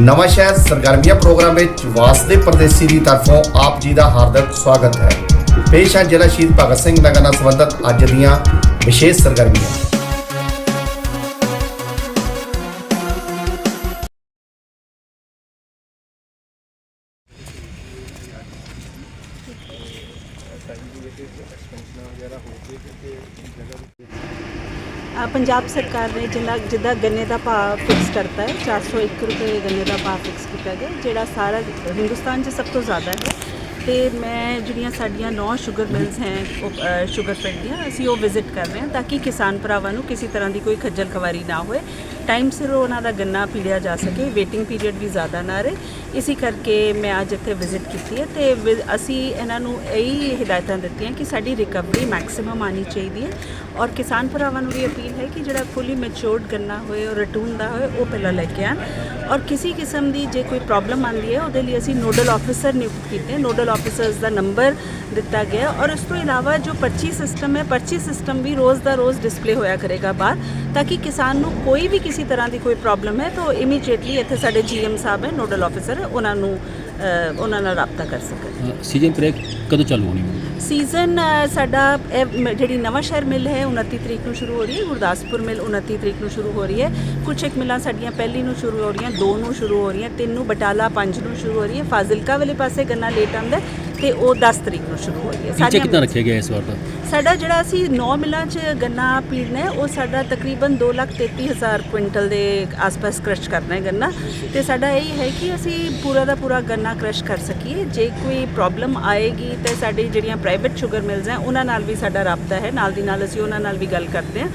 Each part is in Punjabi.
ਨਵਾਂ ਸ਼ਹਿਰ ਸਰਗਰਮੀਆਂ ਪ੍ਰੋਗਰਾਮ ਵਿੱਚ ਵਾਸਦੇ ਪਰਦੇਸੀ ਦੀ ਤਰਫੋਂ ਆਪ ਜੀ ਦਾ ਹਾਰਦਿਕ ਸਵਾਗਤ ਹੈ। ਪੇਸ਼ ਹੈ ਜ਼ਿਲ੍ਹਾ ਸ਼ਹੀਦ ਭਗਤ ਸਿੰਘ ਨਗਰ ਨਾਲ ਸੰਬੰਧਿਤ ਅੱਜ ਦੀਆਂ ਵਿਸ਼ੇਸ਼ ਸਰਗਰਮੀਆਂ। ਅ, ਪੰਜਾਬ ਸਰਕਾਰ ਨੇ ਜਿੰਨਾ ਜਿੱਦਾਂ ਗੰਨੇ ਦਾ ਭਾਅ ਫਿਕਸ ਕਰਤਾ ਹੈ 401 ਰੁਪਏ ਗੰਨੇ ਦਾ ਭਾਅ ਫਿਕਸ ਕੀਤਾ ਗਿਆ ਜਿਹੜਾ ਸਾਰਾ ਹਿੰਦੁਸਤਾਨ 'ਚ ਸਭ ਤੋਂ ਜ਼ਿਆਦਾ ਹੈ। ਤੇ ਮੈਂ ਜਿਹੜੀਆਂ ਸਾਡੀਆਂ ਨੌ ਸ਼ੂਗਰ ਮਿਲਸ ਹੈ ਉਹ, ਸ਼ੂਗਰ ਫੈਕਟ ਦੀਆਂ ਅਸੀਂ ਉਹ ਵਿਜ਼ਿਟ ਕਰ ਰਹੇ ਹਾਂ ਤਾਂ ਕਿ ਕਿਸਾਨ ਭਰਾਵਾਂ ਨੂੰ ਕਿਸੇ ਤਰ੍ਹਾਂ ਦੀ ਕੋਈ ਖੱਜਲ ਖਵਾਰੀ ਨਾ ਹੋਏ। ਟਾਈਮ ਸਿਰ ਉਹਨਾਂ ਦਾ ਗੰਨਾ ਪੀੜਿਆ ਜਾ ਸਕੇ ਵੇਟਿੰਗ ਪੀਰੀਅਡ ਵੀ ਜ਼ਿਆਦਾ ਨਾ ਰਹੇ। ਇਸੇ ਕਰਕੇ ਮੈਂ ਅੱਜ ਇੱਥੇ ਵਿਜ਼ਿਟ ਕੀਤੀ ਹੈ ਤੇ ਵਿ- ਅਸੀਂ ਇਹਨਾਂ ਨੂੰ ਇਹੀ ਹਦਾਇਤਾਂ ਦਿੱਤੀਆਂ ਕਿ ਸਾਡੀ ਰਿਕਵਰੀ ਮੈਕਸਿਮਮ ਆਣੀ ਚਾਹੀਦੀ ਹੈ। ਔਰ ਕਿਸਾਨ ਭਰਾਵਾਂ ਨੂੰ ਵੀ ਅਪੀਲ ਹੈ ਕਿ ਜਿਹੜਾ ਫੁੱਲੀ ਮੈਚੁਰਡ ਗੰਨਾ ਹੋਏ ਔਰ ਰਟੂਨ ਦਾ ਹੋਏ, ਉਹ ਪਹਿਲਾਂ ਲੈ ਕੇ ਆਉਣ। ਔਰ ਕਿਸੇ ਕਿਸਮ ਦੀ ਜੇ ਕੋਈ ਪ੍ਰੋਬਲਮ ਆਉਂਦੀ ਹੈ, ਉਹਦੇ ਲਈ ਅਸੀਂ ਨੋਡਲ ਆਫੀਸਰ ਨਿਯੁਕਤ ਕੀਤੇ। ਨੋਡਲ ਆਫੀਸਰਸ ਦਾ ਨੰਬਰ ਦਿੱਤਾ ਗਿਆ ਔਰ ਇਸ ਤੋਂ ਇਲਾਵਾ ਜੋ ਪਰਚੀ ਸਿਸਟਮ ਹੈ, ਪਰਚੀ ਸਿਸਟਮ ਵੀ ਰੋਜ਼ ਦਾ ਰੋਜ਼ ਡਿਸਪਲੇ ਹੋਇਆ ਕਰੇਗਾ ਬਾਹਰ, ਤਾਂ ਕਿ ਕਿਸਾਨ ਨੂੰ ਕੋਈ ਵੀ ਕਿਸੇ ਤਰ੍ਹਾਂ ਦੀ ਕੋਈ ਪ੍ਰੋਬਲਮ ਹੈ, ਤਾਂ ਇਮੀਡੀਏਟਲੀ ਇੱਥੇ ਸਾਡੇ ਜੀਐਮ ਸਾਹਿਬ ਹੈ ਨੋਡਲ ਆਫੀਸਰ ਉਹਨਾਂ ਨੂੰ ਉਹਨਾਂ ਨਾਲ ਰਾਬਤਾ ਕਰ ਸਕਣ ਸੀਜ਼ਨ ਬ੍ਰੇਕ ਕਦੋਂ ਚਾਲੂ ਹੋਣੀ? ਹੈ ਸੀਜ਼ਨ ਸਾਡਾ, ਇਹ ਮ- ਜਿਹੜੀ ਨਵਾਂ ਸ਼ਹਿਰ ਮਿਲ ਹੈ 29 ਤਰੀਕ ਨੂੰ ਸ਼ੁਰੂ ਹੋ ਰਹੀ ਹੈ। ਗੁਰਦਾਸਪੁਰ ਮਿਲ 29 ਤਰੀਕ ਨੂੰ ਸ਼ੁਰੂ ਹੋ ਰਹੀ ਹੈ। ਕੁਛ ਇੱਕ ਮਿਲਾਂ ਸਾਡੀਆਂ ਪਹਿਲੀ ਨੂੰ ਸ਼ੁਰੂ ਹੋ ਰਹੀਆਂ, ਦੋ ਨੂੰ ਸ਼ੁਰੂ ਹੋ ਰਹੀਆਂ, ਤਿੰਨ ਨੂੰ, ਬਟਾਲਾ ਪੰਜ ਨੂੰ ਸ਼ੁਰੂ ਹੋ ਰਹੀ ਹੈ। ਫਾਜ਼ਿਲਕਾ ਵਾਲੇ ਪਾਸੇ ਗੰਨਾ ਲੇਟ ਆਉਂਦਾ ਤੇ ਉਹ 10 ਤਰੀਕ ਨੂੰ ਸ਼ੁਰੂ ਹੋ। ਰਹੀ ਹੈ ਟੀਚਾ ਕਿੰਨਾ ਰੱਖਿਆ ਗਿਆ ਇਸ ਵਾਰ ਦਾ ਸਾਡਾ ਜਿਹੜਾ ਅਸੀਂ 9 ਮਿਲਾਂ 'ਚ ਗੰਨਾ ਪੀੜਨਾ ਹੈ ਉਹ ਸਾਡਾ ਤਕਰੀਬਨ 233000 ਕੁਇੰਟਲ ਦੇ ਆਸ-ਪਾਸ ਕ੍ਰਸ਼ ਕਰਨਾ ਹੈ ਗੰਨਾ। ਤੇ ਸਾਡਾ ਇਹ ਹੈ ਕਿ ਅਸੀਂ ਪੂਰਾ ਦਾ ਪੂਰਾ ਗੰਨਾ ਕ੍ਰਸ਼ ਕਰ ਸਕੀਏ। ਜੇ ਕੋਈ ਪ੍ਰੋਬਲਮ ਆਏਗੀ ਤੇ ਸਾਡੀ ਜਿਹੜੀਆਂ ਪ੍ਰਾਈਵੇਟ ਸ਼ੂਗਰ ਮਿਲਸ ਹੈ ਉਹਨਾਂ ਨਾਲ ਵੀ ਸਾਡਾ ਰਾਬਤਾ ਹੈ। ਨਾਲ ਦੀ ਨਾਲ ਅਸੀਂ ਉਹਨਾਂ ਨਾਲ ਵੀ ਗੱਲ ਕਰਦੇ ਹਾਂ।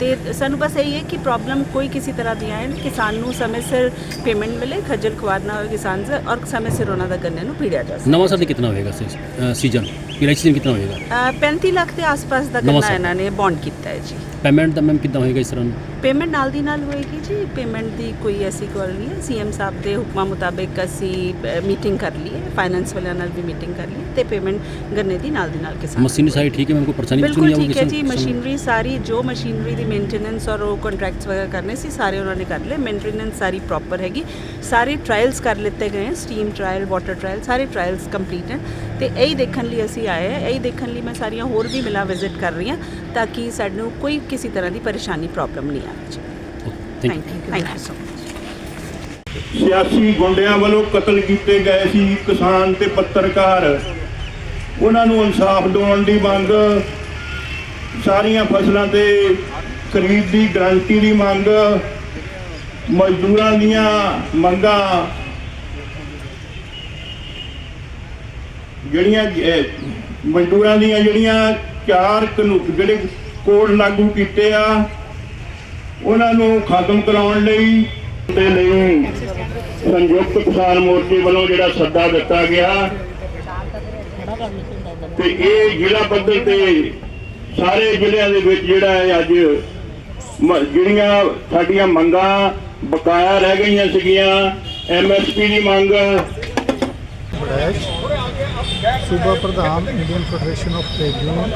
ਤੇ ਸਾਨੂੰ ਬਸ ਇਹ ਹੈ ਕਿ ਪ੍ਰੋਬਲਮ ਕੋਈ ਕਿਸੇ ਤਰ੍ਹਾਂ ਦੀ ਆਏ ਕਿਸਾਨ ਨੂੰ ਸਮੇਂ ਸਿਰ ਪੇਮੈਂਟ ਮਿਲੇ, ਖੱਜਲ ਖੁਆਰ ਨਾ ਹੋਵੇ ਕਿਸਾਨ ਸੇ, ਔਰ ਸਮੇਂ ਸਿਰ ਉਹਨਾਂ ਦਾ ਗੰਨੇ ਨੂੰ ਪੀੜਿਆ ਜਾ ਸਕੇ। ਨਵਾਂ ਸਾਲ ਦਾ ਕਿੰਨਾ ਹੋਏਗਾ ਸੀਜ਼ਨ ਸੀਜ਼ਨ ਕਿੰਨਾ ਹੋਏਗਾ? ਅ, 35 ਲੱਖ ਦੇ ਆਸ-ਪਾਸ ਦਾ ਨਵਾਂ ਗੰਨਾ ਸਾਲ। ਇਹਨਾਂ ਨੇ ਬੌਂਡ ਕੀਤਾ ਹੈ ਜੀ। ਪੇਮੈਂਟ ਦਾ ਮੈਮ ਕਿੱਦਾਂ ਹੋਏਗਾ ਇਸ ਤਰ੍ਹਾਂ ਪੇਮੈਂਟ ਨਾਲ ਦੀ ਨਾਲ ਹੋਏਗੀ ਜੀ। ਪੇਮੈਂਟ ਦੀ ਕੋਈ ਐਸੀ ਗੱਲ ਨਹੀਂ ਹੈ। ਸੀਐਮ ਸਾਹਿਬ ਦੇ ਹੁਕਮਾਂ ਮੁਤਾਬਿਕ ਅਸੀਂ ਮੀਟਿੰਗ ਕਰ ਲਈ ਹੈ। ਫਾਈਨੈਂਸ ਵਾਲਿਆਂ ਨਾਲ ਵੀ ਮੀਟਿੰਗ ਕਰ ਲਈ ਤੇ ਪੇਮੈਂਟ ਗੰਨੇ ਦੀ ਨਾਲ ਦੀ ਨਾਲ ਕਿਸਾਨ ਮਸ਼ੀਨਰੀ ਸਾਈਡ ਠੀਕ ਹੈ ਮੈਮ ਕੋਈ ਪਰੇਸ਼ਾਨੀ ਕੁਛ ਬਿਲਕੁਲ ਨਹੀਂ ਆਊਗੀ ਠੀਕ ਹੈ ਜੀ? ਮਸ਼ੀਨਰੀ ਸਾਰੀ ਜੋ ਮਸ਼ੀਨਰੀ ਦੀ ਮੇਨਟੇਨੈਂਸ ਔਰ ਉਹ ਕੰਟਰੈਕਟਸ ਵਗੈਰਾ ਕਰਨੇ ਸੀ ਸਾਰੇ ਉਹਨਾਂ ਨੇ ਕਰ ਲਏ। ਮੇਨਟੇਨੈਂਸ ਸਾਰੀ ਪ੍ਰੋਪਰ ਹੈਗੀ। ਸਾਰੇ ਟ੍ਰਾਇਲਸ ਕਰ ਲਿੱਤੇ ਗਏ ਸਟੀਮ ਟ੍ਰਾਇਲ ਵਾਟਰ ਟ੍ਰਾਇਲ ਸਾਰੇ ਟ੍ਰਾਇਲਸ ਕੰਪਲੀਟ ਹੈ। ਤੇ ਇਹੀ ਦੇਖਣ ਲਈ ਅਸੀਂ ਆਏ ਹਾਂ ਇਹੀ ਦੇਖਣ ਲਈ ਮੈਂ ਸਾਰੀਆਂ ਹੋਰ ਵੀ ਮਿਲਾਂ ਵਿਜ਼ਿਟ ਕਰ ਰਹੀ ਹਾਂ ਤਾਂ ਕਿ ਸਾਨੂੰ ਕੋਈ ਕਿਸੇ ਤਰ੍ਹਾਂ ਦੀ ਪਰੇਸ਼ਾਨੀ ਪ੍ਰੋਬਲਮ ਨਹੀਂ ਆਵੇ। Thank. You thank you so much ਸਿਆਸੀ ਗੁੰਡਿਆਂ ਵੱਲੋਂ ਕਤਲ ਕੀਤੇ ਗਏ ਸੀ ਕਿਸਾਨ ਤੇ ਪੱਤਰਕਾਰ। ਉਹਨਾਂ ਨੂੰ ਇਨਸਾਫ ਦਿਵਾਉਣ ਦੀ ਮੰਗ ਸਾਰੀਆਂ ਫਸਲਾਂ ਤੇ ਖਰੀਦ ਦੀ ਗਰੰਟੀ ਦੀ ਮੰਗ ਮਜ਼ਦੂਰਾਂ ਦੀਆਂ ਮੰਗਾਂ ਜਿਹੜੀਆਂ ਅਹ, ਮਜ਼ਦੂਰਾਂ ਦੀਆਂ ਜਿਹੜੀਆਂ ਚਾਰ ਕਾਨੂੰਨ ਜਿਹੜੇ ਕੋਡ ਲਾਗੂ ਕੀਤੇ ਆ ਉਹਨਾਂ ਨੂੰ ਖਤਮ ਕਰਾਉਣ ਲਈ ਦੇ ਲਈ ਸੰਯੁਕਤ ਕਿਸਾਨ ਮੋਰਚੇ ਵੱਲੋਂ ਜਿਹੜਾ ਸੱਦਾ ਦਿੱਤਾ ਗਿਆ। ਤੇ ਇਹ ਜ਼ਿਲ੍ਹਾ ਪੱਧਰ ਤੇ ਸਾਰੇ ਜ਼ਿਲ੍ਹਿਆਂ ਦੇ ਵਿੱਚ ਜਿਹੜਾ ਹੈ ਅੱਜ ਜਿਹੜੀਆਂ ਸਾਡੀਆਂ ਮੰਗਾਂ ਬਕਾਇਆ ਰਹਿ ਗਈਆਂ ਸੀਗੀਆਂ। ਐਮਐਸਪੀ ਦੀ ਮੰਗ ਸੂਬਾ ਪ੍ਰਧਾਨ Indian federation of trade union.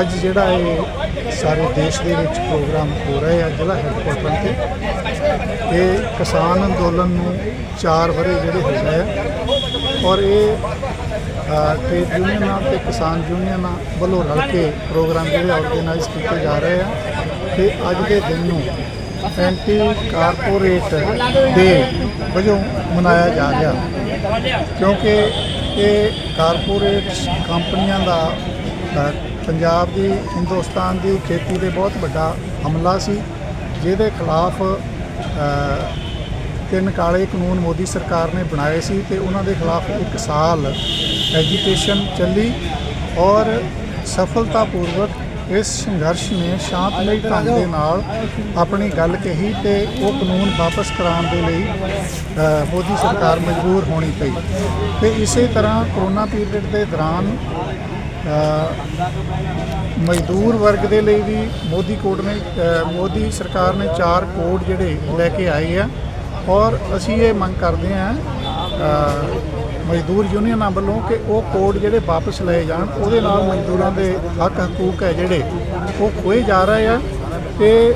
ਅੱਜ ਜਿਹੜਾ ਇਹ ਸਾਰੇ ਦੇਸ਼ ਦੇ ਵਿੱਚ ਪ੍ਰੋਗਰਾਮ ਹੋ ਰਿਹਾ ਹੈ ਜ਼ਿਲ੍ਹਾ ਹੈੱਡਕੁਆਟਰ ਤੇ ਇਹ ਕਿਸਾਨ ਅੰਦੋਲਨ ਨੂੰ 4 ਵਰੇ ਜਿਹੜੇ ਹੋ ਗਏ ਆ। ਔਰ ਇਹ ਅ, ਟ੍ਰੇਡ ਯੂਨੀਅਨਾਂ ਤੇ ਕਿਸਾਨ ਯੂਨੀਅਨਾਂ ਵੱਲੋਂ ਰਲ ਕੇ ਪ੍ਰੋਗਰਾਮ ਜਿਹੜੇ ਆਰਗੇਨਾਈਜ਼ ਕੀਤੇ ਜਾ ਰਹੇ ਆ। ਤੇ ਅੱਜ ਦੇ ਦਿਨ ਨੂੰ ਐਂਟੀ ਕਾਰਪੋਰੇਟ ਡੇ ਵਜੋਂ ਮਨਾਇਆ ਜਾ ਰਿਹਾ। ਕਿਉਂਕਿ ਇਹ ਕਾਰਪੋਰੇਟ ਕੰਪਨੀਆਂ ਦਾ ਪੰਜਾਬ ਦੀ, ਹਿੰਦੁਸਤਾਨ ਦੀ ਖੇਤੀ ਤੇ ਬਹੁਤ ਵੱਡਾ ਹਮਲਾ ਸੀ, ਜਿਹਦੇ ਖਿਲਾਫ ਤਿੰਨ ਕਾਲੇ ਕਾਨੂੰਨ ਮੋਦੀ ਸਰਕਾਰ ਨੇ ਬਣਾਏ ਸੀ ਤੇ ਉਹਨਾਂ ਦੇ ਖਿਲਾਫ ਇੱਕ ਸਾਲ ਐਜੀਟੇਸ਼ਨ ਚੱਲੀ ਔਰ ਸਫਲਤਾਪੂਰਵਕ ਇਸ ਸੰਘਰਸ਼ ਨੇ ਸ਼ਾਂਤਮਈ ਢੰਗ ਦੇ ਨਾਲ ਆਪਣੀ ਗੱਲ ਕਹੀ ਤੇ ਉਹ ਕਾਨੂੰਨ ਵਾਪਸ ਕਰਾਉਣ ਦੇ ਲਈ ਮੋਦੀ ਸਰਕਾਰ ਮਜਬੂਰ ਹੋਣੀ ਪਈ। ਤੇ ਇਸੇ ਤਰ੍ਹਾਂ ਕਰੋਨਾ ਪੀਰੀਅਡ ਦੇ ਦੌਰਾਨ ਮਜ਼ਦੂਰ ਵਰਗ ਦੇ ਲਈ ਵੀ ਮੋਦੀ ਕੋਡ ਨੇ ਮੋਦੀ ਸਰਕਾਰ ਨੇ ਚਾਰ ਕੋਡ ਜਿਹੜੇ ਲੈ ਕੇ ਆਏ ਆ। ਔਰ ਅਸੀਂ ਇਹ ਮੰਗ ਕਰਦੇ ਹਾਂ ਮਜ਼ਦੂਰ ਯੂਨੀਅਨਾਂ ਵੱਲੋਂ ਕਿ ਉਹ ਕੋਡ ਜਿਹੜੇ ਵਾਪਸ ਲਏ ਜਾਣ, ਉਹਦੇ ਨਾਲ ਮਜ਼ਦੂਰਾਂ ਦੇ ਹੱਕ ਹਕੂਕ ਹੈ ਜਿਹੜੇ, ਉਹ ਖੋਏ ਜਾ ਰਹੇ ਆ ਤੇ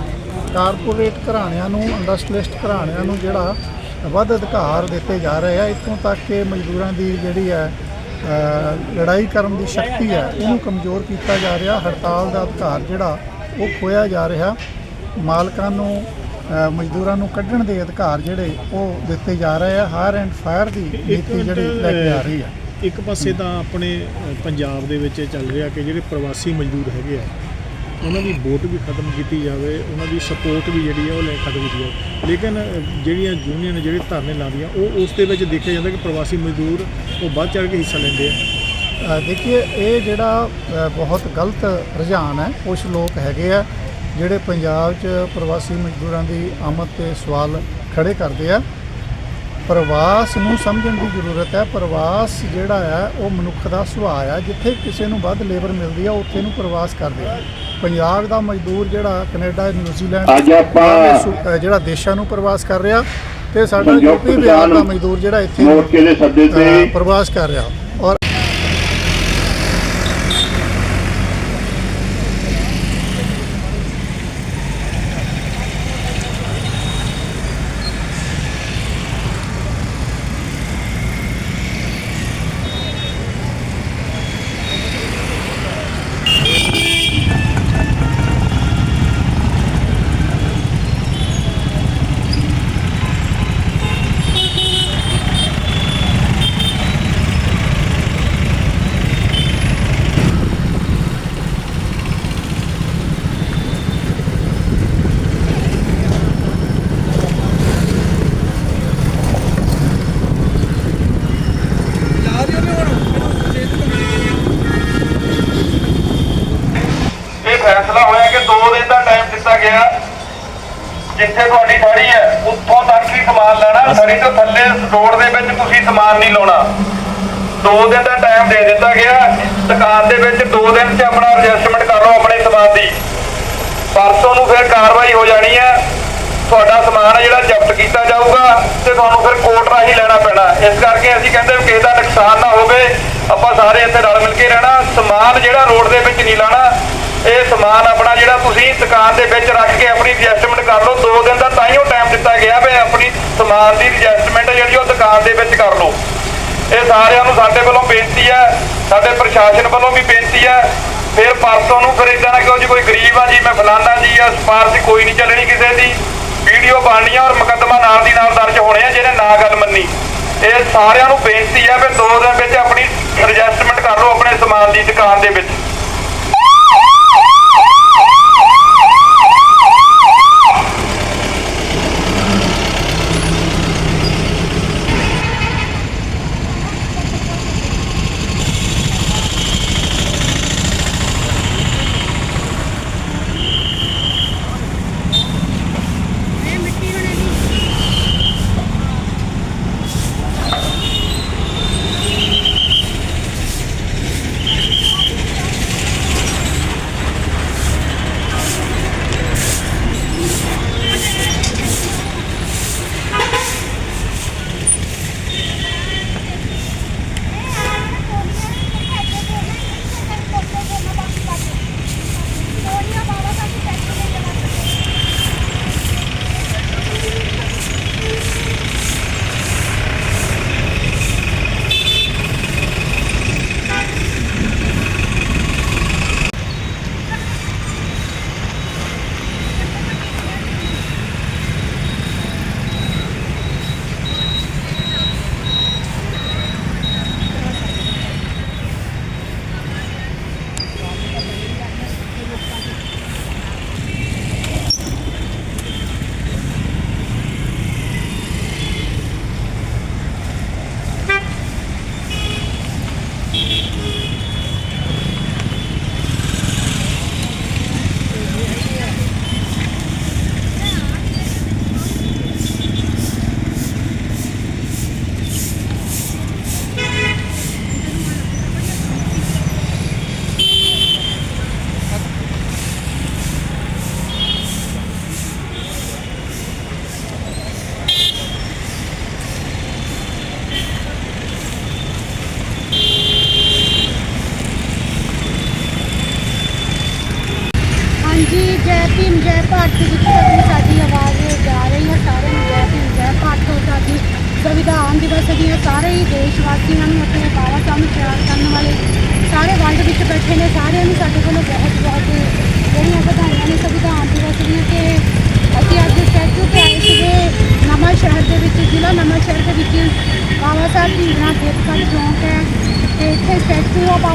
ਕਾਰਪੋਰੇਟ ਘਰਾਣਿਆਂ ਨੂੰ ਇੰਡਸਟਰੀਲਿਸਟ ਘਰਾਣਿਆਂ ਨੂੰ ਜਿਹੜਾ ਵੱਧ ਅਧਿਕਾਰ ਦਿੱਤੇ ਜਾ ਰਹੇ ਆ, ਇੱਥੋਂ ਤੱਕ ਕਿ ਮਜ਼ਦੂਰਾਂ ਦੀ ਜਿਹੜੀ ਹੈ ਲੜਾਈ ਕਰਨ ਦੀ ਸ਼ਕਤੀ ਹੈ, ਉਹਨੂੰ ਕਮਜ਼ੋਰ ਕੀਤਾ ਜਾ ਰਿਹਾ, ਹੜਤਾਲ ਦਾ ਅਧਿਕਾਰ ਜਿਹੜਾ, ਉਹ ਖੋਇਆ ਜਾ ਰਿਹਾ। ਮਾਲਕਾਂ ਨੂੰ ਮਜ਼ਦੂਰਾਂ ਨੂੰ ਕੱਢਣ ਦੇ ਅਧਿਕਾਰ ਜਿਹੜੇ ਉਹ ਦਿੱਤੇ ਜਾ ਰਹੇ ਆ ਹਾਇਰ ਐਂਡ ਫਾਇਰ ਦੀ ਨੀਤੀ ਜਿਹੜੀ ਲੈ ਕੇ ਆ ਰਹੀ ਆ। ਇੱਕ ਪਾਸੇ ਤਾਂ ਆਪਣੇ ਪੰਜਾਬ ਦੇ ਵਿੱਚ ਚੱਲ ਰਿਹਾ ਕਿ ਜਿਹੜੇ ਪ੍ਰਵਾਸੀ ਮਜ਼ਦੂਰ ਹੈਗੇ ਆ ਉਹਨਾਂ ਦੀ ਵੋਟ ਵੀ ਖਤਮ ਕੀਤੀ ਜਾਵੇ ਉਹਨਾਂ ਦੀ ਸਪੋਰਟ ਵੀ ਜਿਹੜੀ ਹੈ ਉਹ ਲੈ ਖਤਮ ਕੀਤੀ ਜਾਵੇ। ਲੇਕਿਨ ਜਿਹੜੀਆਂ ਯੂਨੀਅਨ ਜਿਹੜੇ ਧਰਨੇ ਲਾਉਂਦੀਆਂ ਉਹ ਉਸ ਦੇ ਵਿੱਚ ਦੇਖਿਆ ਜਾਂਦਾ ਕਿ ਪ੍ਰਵਾਸੀ ਮਜ਼ਦੂਰ ਉਹ ਵੱਧ ਚੜ੍ਹ ਕੇ ਹਿੱਸਾ ਲੈਂਦੇ ਆ। ਦੇਖੀਏ ਇਹ ਜਿਹੜਾ ਬਹੁਤ ਗਲਤ ਰੁਝਾਨ ਹੈ ਕੁਝ ਲੋਕ ਹੈਗੇ ਆ ਜਿਹੜੇ ਪੰਜਾਬ 'ਚ ਪ੍ਰਵਾਸੀ ਮਜ਼ਦੂਰਾਂ ਦੀ ਆਮਦ ਤੇ ਸਵਾਲ ਖੜੇ ਕਰਦੇ ਆ ਪ੍ਰਵਾਸ ਨੂੰ ਸਮਝਣ ਦੀ ਜ਼ਰੂਰਤ ਹੈ। ਪ੍ਰਵਾਸ ਜਿਹੜਾ ਹੈ ਉਹ ਮਨੁੱਖ ਦਾ ਸੁਭਾਅ ਆ ਜਿੱਥੇ ਕਿਸੇ ਨੂੰ ਵੱਧ ਲੇਬਰ ਮਿਲਦੀ ਆ ਉੱਥੇ ਨੂੰ ਪ੍ਰਵਾਸ ਕਰਦੇ ਆ। ਪੰਜਾਬ ਦਾ ਮਜ਼ਦੂਰ ਜਿਹੜਾ ਕੈਨੇਡਾ ਨਿਊਜ਼ੀਲੈਂਡ ਜਿਹੜਾ ਦੇਸ਼ਾਂ ਨੂੰ ਪ੍ਰਵਾਸ ਕਰ ਰਿਹਾ ਤੇ ਸਾਡਾ ਯੂਪੀ ਬਿਹਾਰ ਦਾ ਮਜ਼ਦੂਰ ਜਿਹੜਾ ਇੱਥੇ ਮੋਰਚੇ ਦੇ ਸੱਦੇ ਤੇ ਅ, ਪ੍ਰਵਾਸ ਕਰ ਰਿਹਾ। ਔਰ ਫੈਸਲਾ ਹੋਇਆ ਕਿ 2 ਦਿਨ ਦਾ ਟਾਈਮ ਦਿੱਤਾ ਗਿਆ। ਜਿੱਥੇ ਤੁਹਾਡੀ ਥੜੀ ਹੈ ਉੱਥੋਂ ਤੱਕ ਹੀ ਸਮਾਨ ਲੈਣਾ। ਥੜੀ ਤੋਂ ਥੱਲੇ ਰੋਡ ਦੇ ਵਿੱਚ ਤੁਸੀਂ ਸਮਾਨ ਨਹੀਂ ਲਾਉਣਾ। 2 ਦਿਨ ਦਾ ਟਾਈਮ ਦੇ ਦਿੱਤਾ ਗਿਆ। ਦੁਕਾਨ ਦੇ ਵਿੱਚ 2 ਦਿਨ 'ਚ ਆਪਣਾ ਐਡਜਸਟਮੈਂਟ ਕਰ ਲਓ ਆਪਣੇ ਸਮਾਨ ਦੀ। ਪਰਸੋਂ ਨੂੰ ਫਿਰ ਕਾਰਵਾਈ ਹੋ ਜਾਣੀ ਹੈ। ਤੁਹਾਡਾ ਸਮਾਨ ਹੈ ਜਿਹੜਾ ਜ਼ਬਤ ਕੀਤਾ ਜਾਊਗਾ ਤੇ ਤੁਹਾਨੂੰ ਫਿਰ ਕੋਰਟ ਰਾਹੀਂ ਲੈਣਾ ਪੈਣਾ। ਇਸ ਕਰਕੇ ਅਸੀਂ ਕਹਿੰਦੇ ਕਿਸੇ ਦਾ ਨੁਕਸਾਨ ਨਾ ਹੋਵੇ। ਆਪਾਂ ਸਾਰੇ ਇੱਥੇ ਰਲ ਮਿਲ ਕੇ ਰਹਿਣਾ। ਸਮਾਨ ਜਿਹੜਾ ਰੋਡ ਦੇ ਵਿੱਚ ਨਹੀਂ ਲਾਣਾ ਇਹ ਸਮਾਨ ਆਪਣਾ ਜਿਹੜਾ ਤੁਸੀਂ ਦੁਕਾਨ ਦੇ ਵਿੱਚ ਰੱਖ ਕੇ ਆਪਣੀ ਐਡਜਸਟਮੈਂਟ ਕਰ ਲਓ 2 ਦਿਨ ਦਾ ਤਾਂ ਹੀ ਉਹ ਟਾਈਮ ਦਿੱਤਾ ਗਿਆ ਵੀ ਆਪਣੀ ਸਮਾਨ ਦੀ ਐਡਜਸਟਮੈਂਟ ਜਿਹੜੀ ਉਹ ਦੁਕਾਨ ਦੇ ਵਿੱਚ ਕਰ ਲਓ। ਇਹ ਸਾਰਿਆਂ ਨੂੰ ਸਾਡੇ ਵੱਲੋਂ ਬੇਨਤੀ ਹੈ, ਸਾਡੇ ਪ੍ਰਸ਼ਾਸਨ ਵੱਲੋਂ ਵੀ ਬੇਨਤੀ ਹੈ, ਫਿਰ ਪਰਸੋਂ ਨੂੰ ਫਿਰ ਇਦਾਂ ਨਾ ਕਿਉਂ ਜੀ ਕੋਈ ਗਰੀਬ ਆ ਜੀ, ਮੈਂ ਫਲਾਨਾ ਜੀ ਆ ਸਪਾਰਸ਼ ਕੋਈ ਨਹੀਂ ਚੱਲਣੀ ਕਿਸੇ ਦੀ। ਵੀਡੀਓ ਬਣਨੀ ਆ ਔਰ ਮੁਕੱਦਮਾ ਨਾਲ ਦੀ ਨਾਲ ਦਰਜ ਹੋਣੇ ਆ, ਜਿਹਨੇ ਨਾ ਗੱਲ ਮੰਨੀ। ਇਹ ਸਾਰਿਆਂ ਨੂੰ ਬੇਨਤੀ ਹੈ ਵੀ ਦੋ ਦਿਨ ਵਿੱਚ ਆਪਣੀ ਰਜਿਸਟਰਮੈਂਟ ਕਰ ਲਓ ਆਪਣੇ ਸਮਾਨ ਦੀ ਦੁਕਾਨ ਦੇ ਵਿੱਚ।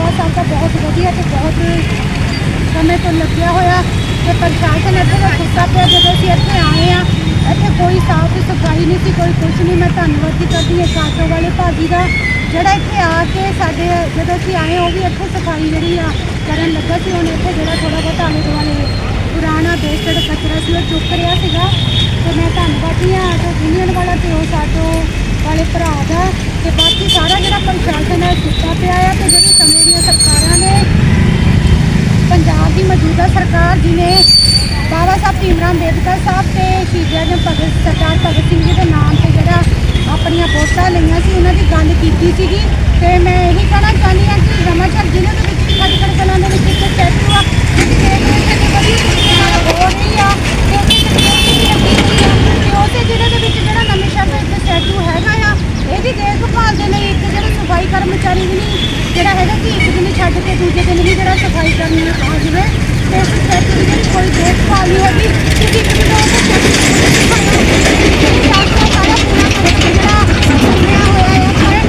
ਸਟੈਚੂ ਆ ਬਾਬਾ ਬਹੁਤ ਵਧੀਆ ਤੇ ਬਹੁਤ ਸਮੇਂ ਤੋਂ ਲੱਗਿਆ ਹੋਇਆ ਤੇ ਪ੍ਰਸ਼ਾਸਨ ਇੱਥੇ ਦਾ ਸੁੱਤਾ ਪਿਆ ਜਦੋਂ ਅਸੀਂ ਇੱਥੇ ਆਏ ਆ ਇੱਥੇ ਕੋਈ ਸਾਫ਼ ਸਫ਼ਾਈ ਨਹੀਂ ਸੀ, ਕੋਈ ਕੁਛ ਨਹੀਂ। ਮੈਂ ਧੰਨਵਾਦ ਕਰਦੀ ਹਾਂ ਕਾਟੋ ਵਾਲੇ ਭਾਜੀ ਦਾ, ਜਿਹੜਾ ਇੱਥੇ ਆ ਕੇ ਸਾਡੇ ਜਦੋਂ ਅਸੀਂ ਆਏ ਉਹ ਵੀ ਇੱਥੇ ਸਫ਼ਾਈ ਜਿਹੜੀ ਆ ਕਰਨ ਲੱਗਾ ਸੀ। ਹੁਣ ਇੱਥੇ ਜਿਹੜਾ ਥੋੜਾ ਬਹੁਤ ਆਲੇ ਦੁਆਲੇ ਪੁਰਾਣਾ ਵੇਸਟਡ ਕਚਰਾ ਸੀ, ਉਹ ਚੁੱਕ ਰਿਹਾ ਸੀਗਾ। ਤੇ ਮੈਂ ਧੰਨਵਾਦੀ ਹਾਂ ਆਟੋ ਯੂਨੀਅਨ ਵਾਲਾ ਤੇ ਉਹ ਸਾਟੋ ਵਾਲੇ ਭਰਾ ਦਾ। ਤੇ ਬਾਕੀ ਸਾਰਾ ਜਿਹੜਾ ਪ੍ਰਸ਼ਾਸਨ ਹੈ ਸੁੱਤਾ ਪਿਆ ਆ ਤੇ ਜਿਹੜੀ ਸਮੇਂ ਦੀਆਂ ਸਰਕਾਰਾਂ ਨੇ ਪੰਜਾਬ ਦੀ ਮੌਜੂਦਾ ਸਰਕਾਰ ਜਿਨੇ ਬਾਬਾ ਸਾਹਿਬ ਭੀਮਰਾਓ ਅੰਬੇਦਕਰ ਸਾਹਿਬ ਤੇ ਸ਼ਹੀਦ ਆਜਮ ਭਗਤ ਸਰਦਾਰ ਭਗਤ ਸਿੰਘ ਜੀ ਦੇ ਨਾਮ ਤੇ ਜਿਹੜਾ ਆਪਣੀਆਂ ਵੋਟਾਂ ਲਈਆਂ ਸੀ, ਉਹਨਾਂ ਦੀ ਗੱਲ ਕੀਤੀ ਸੀਗੀ। ਤੇ ਮੈਂ ਇਹੀ ਕਹਿਣਾ ਚਾਹੁੰਦੀ ਹਾਂ ਕਿ ਰਮਾਚਰ ਜ਼ਿਲ੍ਹੇ ਦੇ ਵਿੱਚ ਖਟਕੜ ਕਲਾਂ ਦੇ ਵਿੱਚ ਇੱਕ ਸਟੈਚੂ ਆ ਜਿਹੜੀ ਦੇਖ ਰਹੇ ਕਿ ਬੜੀ ਹੋ ਰਹੀ ਆ ਤੇ ਉਹਦੀ security ਦੇ ਵਿੱਚ ਜਿਹੜਾ ਨਵੇਂ ਸ਼ਹਿਰ ਦਾ ਇੱਕ ਸਟੈਚੂ ਹੈਗਾ ਆ ਇਹਦੀ ਦੇਖਭਾਲ ਦੇ ਲਈ ਇੱਕ ਜਿਹੜਾ ਸਫ਼ਾਈ ਕਰਮਚਾਰੀ ਵੀ ਨਹੀਂ ਜਿਹੜਾ ਹੈਗਾ ਕਿ ਇੱਕ ਦਿਨ ਛੱਡ ਕੇ ਦੂਜੇ ਦਿਨ ਵੀ ਜਿਹੜਾ ਸਫ਼ਾਈ ਕਰਨ ਆ ਜਾਵੇ ਤੇ ਇਸ ਸਟੈਚੂ ਦੀ ਜਿਹੜੀ ਕੋਈ ਦੇਖਭਾਲ ਨਹੀਂ ਹੈਗੀ ਕਿਉਂਕਿ ਇੱਕ ਦਿਨ ਉਹ ਸਟੈਚੂ ਸਾਰਾ ਪੂਰਾ ਕਰਕੇ ਜਿਹੜਾ ਬਣਿਆ ਹੋਇਆ ਹੈ ਸਾਰੇ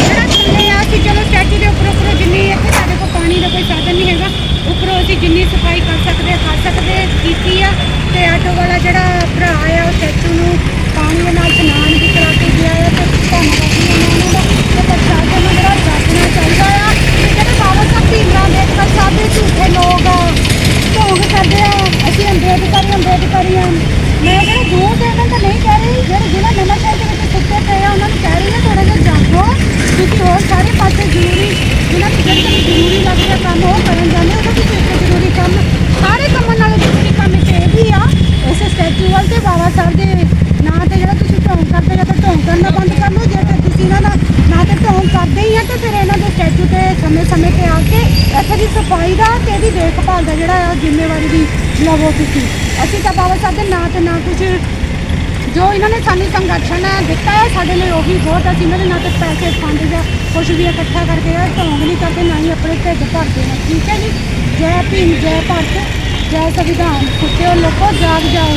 ਜਿਹੜਾ ਥੱਲੇ ਆ ਅਸੀਂ ਚਲੋ ਸਟੈਚੂ ਦੇ ਉੱਪਰ ਉੱਪਰ ਜਿੰਨੀ ਇੱਥੇ ਸਾਡੇ ਕੋਲ ਪਾਣੀ ਦਾ ਕੋਈ ਸਾਧਨ ਨਹੀਂ ਹੈਗਾ ਉੱਪਰੋਂ ਅਸੀਂ ਜਿੰਨੀ ਸਫ਼ਾਈ ਕਰ ਸਕਦੇ ਕਰ ਸਕਦੇ ਕੀਤੀ ਆ ਤੇ ਆਟੋ ਵਾਲਾ ਜਿਹੜਾ ਭਰਾ ਆ ਉਹ ਸਟੈਚੂ ਨੂੰ ਪਾਣੀ ਦੇ ਨਾਲ ਇਸ਼ਨਾਨ ਵੀ ਕਰਾ ਕੇ ਗਿਆ ਆ ਤੇ ਧੰਨਵਾਦੀ ਹਾਂ ਮੈਂ ਉਹਨਾਂ ਦਾ ਤੇ ਪ੍ਰਸ਼ਾਸਨ ਨੂੰ ਜਿਹੜਾ ਜਾਗਣਾ ਚਾਹੀਦਾ ਆ ਕਿ ਜਿਹੜੇ ਬਾਬਾ ਸਾਹਿਬ ਭੀਮਰਾਓ ਅੰਬੇਦਕਰ ਸਾਹਿਬ ਦੇ ਝੂਠੇ ਲੋਕ ਆ ਢੋਂਗ ਕਰਦੇ ਆ ਅਸੀਂ ਅੰਬੇਦਕਰ ਅੰਬੇਦਕਰ ਆ ਮੈਂ ਜਿਹੜੇ ਦੂਰ ਦੇ ਤਾਂ ਨਹੀਂ ਕਹਿ ਰਹੀ ਜਿਹੜੇ ਜ਼ਿਲ੍ਹਾ ਨਵਾਂ ਸ਼ਹਿਰ ਦੇ ਵਿੱਚ ਸੁੱਤੇ ਪਏ ਆ ਉਹਨਾਂ ਨੂੰ ਕਹਿ ਰਹੀ ਹਾਂ ਥੋੜਾ ਜਿਹਾ ਜਾਗੋ ਕਿਉਂਕਿ ਹੋਰ ਸਾਰੇ ਪਾਸੇ ਜ਼ਰੂਰੀ ਜਿਹਨਾਂ ਨੂੰ ਜਿਹੜੇ ਜ਼ਰੂਰੀ ਕੰਮ ਉਹ ਕਰਨ ਜਾਂਦੇ ਉਹਨਾਂ ਵਿੱਚ ਇੱਕ ਜ਼ਰੂਰੀ ਕੰਮ। ਸਾਰੇ ਕੰਮਾਂ ਨਾਲੋਂ ਜ਼ਰੂਰੀ ਕੰਮ ਇੱਕ ਇਹ ਵੀ ਆ, ਇਸ ਸਟੈਚੂ ਵੱਲ ਤੇ ਬਾਬਾ ਸਾਹਿਬ ਦੇ ਨਾਂ ਤੇ ਜਿਹੜਾ ਤੁਸੀਂ ਢੋਂਗ ਕਰਦੇ ਜਾਂ ਤਾਂ ਢੋਂਗ ਕਰਨਾ ਬੰਦ ਕਰ ਲਓ, ਜੇ ਤੇ ਤੁਸੀਂ ਇਹਨਾਂ ਦਾ ਨਾਂ ਤੇ ਢੋਂਗ ਕਰਦੇ ਹੀ ਆ, ਤੇ ਫਿਰ ਇਹਨਾਂ ਦੇ ਸਟੈਚੂ ਤੇ ਸਮੇਂ-ਸਮੇਂ ਤੇ ਆ ਕੇ ਇੱਥੇ ਦੀ ਸਫ਼ਾਈ ਦਾ ਤੇ ਇਹਦੀ ਦੇਖਭਾਲ ਦਾ ਜਿਹੜਾ ਜ਼ਿੰਮੇਵਾਰੀ ਵੀ ਲਵੋ ਤੁਸੀਂ ਅਸੀਂ ਤਾਂ ਬਾਬਾ ਸਾਹਿਬ ਦੇ ਨਾਂ ਤੇ ਨਾ ਕੁਝ ਜੋ ਇਹਨਾਂ ਨੇ ਸਾਨੂੰ ਸੰਗਠਨ ਦਿੱਤਾ ਹੈ, ਸਾਡੇ ਲਈ ਉਹੀ ਬਹੁਤ ਅਸੀਂ ਇਹਨਾਂ ਦੇ ਨਾਲ ਤੇ ਪੈਸੇ ਫੰਡ ਜਾਂ ਕੁਝ ਵੀ ਇਕੱਠਾ ਕਰਕੇ ਇਹ ਢੋਂਗ ਨਹੀਂ ਕਰਦੇ, ਨਾ ਹੀ ਆਪਣੇ ਢਿੱਡ ਭਰਦੇ ਨੇ। ਠੀਕ ਹੈ ਜੀ? ਜੈ ਭੀਮ, ਜੈ ਭਾਰਤ, ਜੈ ਸੰਵਿਧਾਨ। ਕੁੱਤਿਓ ਲੋਕੋ, ਜਾਗ ਜਾਓ।